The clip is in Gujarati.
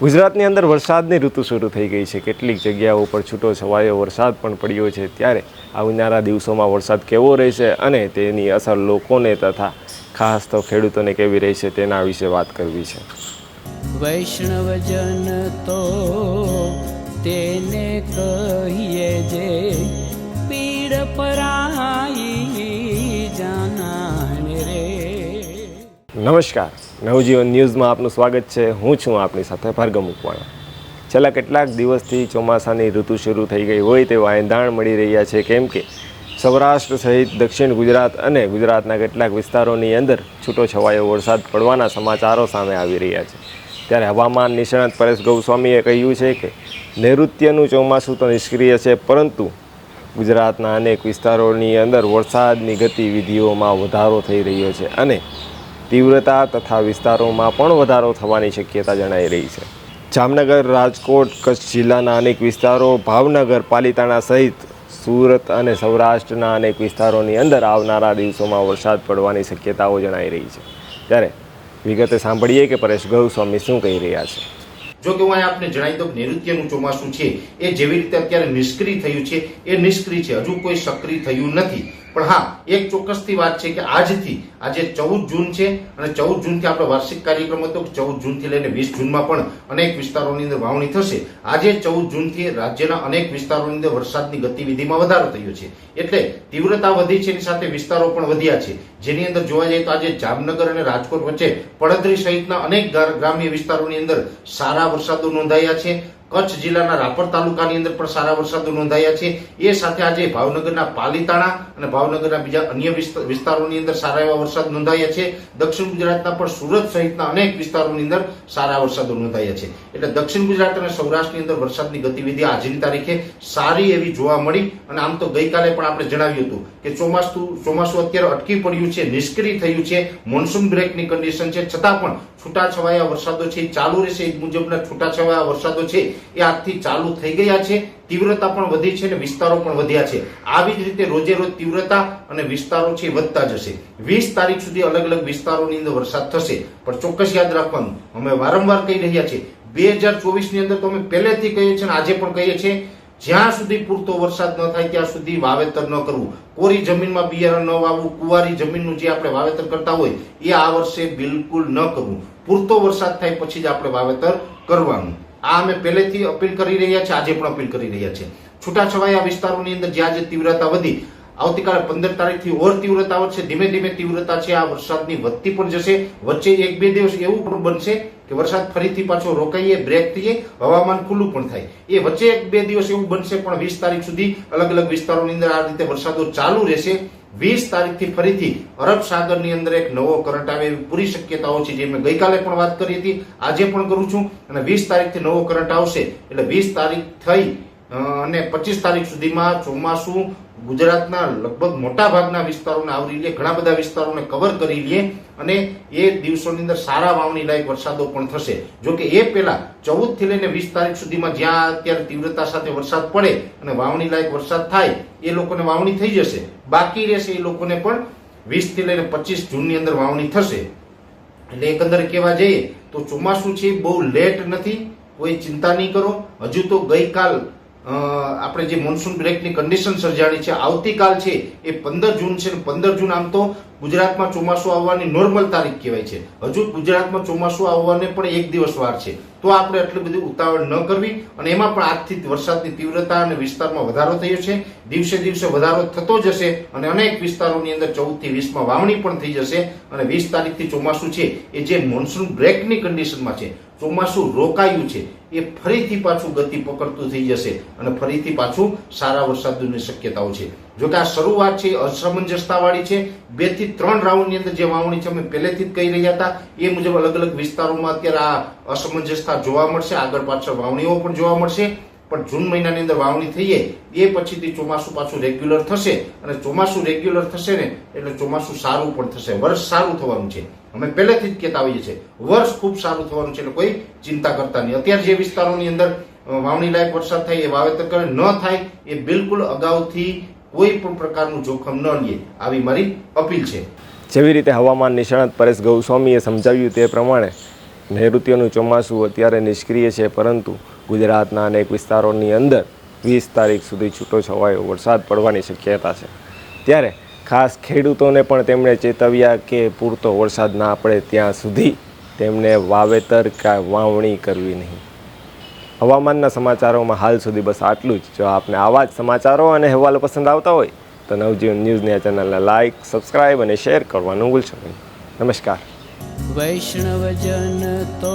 ગુજરાતની અંદર વરસાદની ઋતુ શરૂ થઈ ગઈ છે. કેટલીક જગ્યાઓ પર છૂટો છવાયો વરસાદ પણ પડ્યો છે. ત્યારે આવનારા દિવસોમાં વરસાદ કેવો રહેશે અને તેની અસર લોકોને તથા ખાસ તો ખેડૂતોને કેવી રહેશે તેના વિશે વાત કરવી છે. વૈષ્ણવજન તો તેને કહીએ જે પીડ પરાઈ નમસ્કાર. નવજીવન ન્યૂઝમાં આપનું સ્વાગત છે. હું છું આપની સાથે ભાર્ગવ મુકવાણા. છેલ્લા કેટલાક દિવસથી ચોમાસાની ઋતુ શરૂ થઈ ગઈ હોય તેવા એંધાણ મળી રહ્યા છે. કેમ કે સૌરાષ્ટ્ર સહિત દક્ષિણ ગુજરાત અને ગુજરાતના કેટલાક વિસ્તારોની અંદર છૂટો છવાયો વરસાદ પડવાના સમાચારો સામે આવી રહ્યા છે. ત્યારે હવામાન નિષ્ણાત પરેશ ગૌસ્વામીએ કહ્યું છે કે નૈઋત્યનું ચોમાસું તો નિષ્ક્રિય છે, પરંતુ ગુજરાતના અનેક વિસ્તારોની અંદર વરસાદની ગતિવિધિઓમાં વધારો થઈ રહ્યો છે અને તીવ્રતા તથા વિસ્તારોમાં પણ વધારો થવાની શક્યતા જણાઈ રહી છે. જામનગર, રાજકોટ, કચ્છ જિલ્લાના અનેક વિસ્તારો ભાવનગર પાલિતાણા સહિત સુરત અને સૌરાષ્ટ્રના અનેક વિસ્તારોની અંદર આવનારા દિવસોમાં વરસાદ પડવાની શક્યતાઓ જણાઈ રહી છે. ત્યારે વિગતે સાંભળીએ કે પરેશ ગૌસ્વામી શું કહી રહ્યા છે. જો કે હું અહીંયા આપને જણાવી દઉં નૈઋત્યનું ચોમાસું છે, એ જેવી રીતે અત્યારે નિષ્ક્રિય થયું છે, એ નિષ્ક્રિય છે. હજુ કોઈ સક્રિય થયું નથી. પણ હા, એક ચોક્કસથી વાત છે કે આજથી, આજે ચૌદ જૂન છે અને ચૌદ જૂનથી આપણો વાર્ષિક કાર્યક્રમ હતો ચૌદ જૂનથી લઈને વીસ જૂનમાં પણ અનેક વિસ્તારોની અંદર વાવણી થશે. આજે ચૌદ જૂનથી રાજ્યના અનેક વિસ્તારોની અંદર વરસાદની ગતિવિધિમાં વધારો થયો છે. એટલે તીવ્રતા વધી છે, એની સાથે વિસ્તારો પણ વધ્યા છે. જેની અંદર જોવા જઈએ તો આજે જામનગર અને રાજકોટ વચ્ચે પડદરી સહિતના અનેક ગ્રા- ગ્રામ્ય વિસ્તારોની અંદર સારા વરસાદો નોંધાયા છે. કચ્છ જિલ્લાના રાપર તાલુકાની અંદર પણ સારા વરસાદો નોંધાયા છે. એ સાથે આજે ભાવનગરના પાલીતાણા અને ભાવનગરના બીજા અન્ય વિસ્ત- વિસ્તારોની અંદર સારા એવા વરસાદ નોંધાયા છે. દક્ષિણ ગુજરાતના પણ સુરત સહિતના અનેક વિસ્તારોની અંદર સારા વરસાદો નોંધાયા છે. એટલે દક્ષિણ ગુજરાત અને સૌરાષ્ટ્રની અંદર વરસાદની ગતિવિધિ આજની તારીખે સારી એવી જોવા મળી અને આમ તો ગઈકાલે પણ આપણે જણાવ્યું હતું કે ચોમાસું ચોમાસું અત્યારે અટકી પડ્યું છે, નિષ્ક્રિય થયું છે. મોન્સૂન બ્રેકની કન્ડિશન છે. છતાં પણ છૂટાછવાયા વરસાદો છે. ચાલુ રહેશે એ મુજબના છૂટાછવાયા વરસાદો છે. એ આજથી ચાલુ થઈ ગયા છે. તીવ્રતા પણ વધી છે અને વિસ્તારો પણ વધ્યા છે. આવી જ રીતે રોજે રોજ તીવ્રતા અને વિસ્તારો છે વધતા જશે. વીસ તારીખ સુધી અલગ અલગ વિસ્તારોની અંદર વરસાદ થશે. પણ ચોક્કસ યાદ રાખવાનું, અમે વારંવાર કહી રહ્યા છીએ, બે હજાર ચોવીસની અંદર તો અમે પહેલેથી કહીએ છીએ અને આજે પણ કહીએ છીએ, જ્યાં સુધી પૂરતો વરસાદ ન થાય ત્યાં સુધી વાવેતર ન કરવું. કોરી જમીનમાં બિયારણ ન વાવવું, કુવારી જમીનનું જે આપણે વાવેતર કરતા હોય, એ આ વર્ષે બિલકુલ ન કરવું. પૂરતો વરસાદ થાય પછી જ આપણે વાવેતર કરવાનું. આ અમે પહેલેથી અપીલ કરી રહ્યા છે આજે પણ અપીલ કરી રહ્યા છે છૂટાછવાયા વિસ્તારોની અંદર જ્યાં જે તીવ્રતા વધી, આવતીકાલે પંદર તારીખથી ઓર તીવ્રતા વધશે, ધીમે ધીમે તીવ્રતા છે, આ વરસાદની વધતી પણ જશે. વચ્ચે એક બે દિવસ એવું પણ બનશે કે વરસાદ ફરીથી પાછો રોકાઈએ બ્રેક થઈએ, હવામાન ખુલ્લું પણ થાય. એ વચ્ચે એક બે દિવસ એવું બનશે પણ વીસ તારીખ સુધી અલગ અલગ વિસ્તારોની અંદર આ રીતે વરસાદો ચાલુ રહેશે. વીસ તારીખથી ફરીથી અરબ સાગરની અંદર એક નવો કરંટ આવે એવી પૂરી શક્યતાઓ છે, જે મેં ગઈકાલે પણ વાત કરી હતી. આજે પણ કરું છું અને વીસ તારીખથી નવો કરંટ આવશે. એટલે વીસ તારીખ થઈ અને પચીસ તારીખ સુધીમાં ચોમાસું ગુજરાતના લગભગ મોટા ભાગના વિસ્તારોને આવરી લે, ઘણા બધા વિસ્તારોને કવર કરી લે અને એ દિવસોની અંદર સારા વાવણી લાયક વરસાદો પણ થશે. જો કે એ પહેલા ચૌદથી લઈને વીસ તારીખ સુધીમાં જ્યાં અત્યારે તીવ્રતા સાથે વરસાદ પડે અને વાવણી લાયક વરસાદ થાય, એ લોકોને વાવણી થઈ જશે. બાકી રહેશે એ લોકોને પણ વીસથી લઈને પચીસ જૂનની અંદર વાવણી થશે. એટલે એકંદરે કહેવા જઈએ તો ચોમાસું છે બહુ લેટ નથી, કોઈ ચિંતા નહીં કરો. હજુ તો ગઈકાલ આપણે જે મોન્સૂન બ્રેકની કન્ડિશન સર્જાણી છે, આવતીકાલ છે, એ પંદર જૂન છે પંદર જૂન આમ તો ગુજરાતમાં ચોમાસું આવવાની નોર્મલ તારીખ કહેવાય છે. હજુ ગુજરાતમાં ચોમાસું આવવાને પણ એક દિવસ વાર છે. તો આપણે આટલી બધી ઉતાવળ ન કરવી અને એમાં પણ આજથી વરસાદની તીવ્રતા અને વિસ્તારમાં વધારો થયો છે. દિવસે દિવસે વધારો થતો જશે અને અનેક વિસ્તારોની અંદર ચૌદથી વીસમાં વાવણી પણ થઈ જશે અને વીસ તારીખથી ચોમાસું છે એ જે મોન્સૂન બ્રેકની કન્ડિશનમાં છે. ચોમાસું રોકાયું છે, એ ફરીથી પાછું ગતિ પકડતું થઈ જશે અને ફરીથી પાછું સારા વરસાદની શક્યતાઓ છે. જો કે આ શરૂઆત છે અસમંજસતાવાળી છે. બેથી ત્રણ રાઉન્ડની અંદર જે વાવણી છે, અમે પહેલેથી જ કહી રહ્યા હતા, એ મુજબ અલગ અલગ વિસ્તારોમાં અત્યારે આ અસમંજસતા જોવા મળશે. આગળ પાછળ વાવણીઓ પણ જોવા મળશે. પણ જૂન મહિનાની અંદર વાવણી થઈએ, એ પછીથી ચોમાસું પાછું રેગ્યુલર થશે. અને ચોમાસું રેગ્યુલર થશે ને, એટલે ચોમાસું સારું પણ થશે. વર્ષ સારું થવાનું છે. અમે પહેલેથી જ કહેતા હોઈએ છીએ, વર્ષ ખૂબ સારું થવાનું છે એટલે કોઈ ચિંતા કરતા નહીં. અત્યારે જે વિસ્તારોની અંદર વાવણી લાયક વરસાદ થાય, એ વાવેતર કરે, ન થાય, એ બિલકુલ અગાઉથી કોઈ પણ પ્રકારનું જોખમ ન લે, આવી મારી અપીલ છે. જેવી રીતે હવામાન નિષ્ણાત પરેશ ગૌસ્વામીએ સમજાવ્યું તે પ્રમાણે, નૈઋત્યનું ચોમાસું અત્યારે નિષ્ક્રિય છે, પરંતુ ગુજરાતના અનેક વિસ્તારોની અંદર વીસ તારીખ સુધી છૂટો છવાયો વરસાદ પડવાની શક્યતા છે. ત્યારે ખાસ ખેડૂતોને પણ તેમણે ચેતવ્યા કે પૂરતો વરસાદ ના પડે ત્યાં સુધી તેમને વાવેતર કે વાવણી કરવી નહીં. હવામાનના સમાચારોમાં હાલ સુધી બસ આટલું જ. જો આપને આવા જ સમાચારો અને અહેવાલો પસંદ આવતા હોય, તો નવજીવન ન્યૂઝની આ ચેનલને લાઇક સબસ્ક્રાઇબ અને શેર કરવાનું ભૂલશો નહીં. નમસ્કાર. વૈષ્ણવજન તો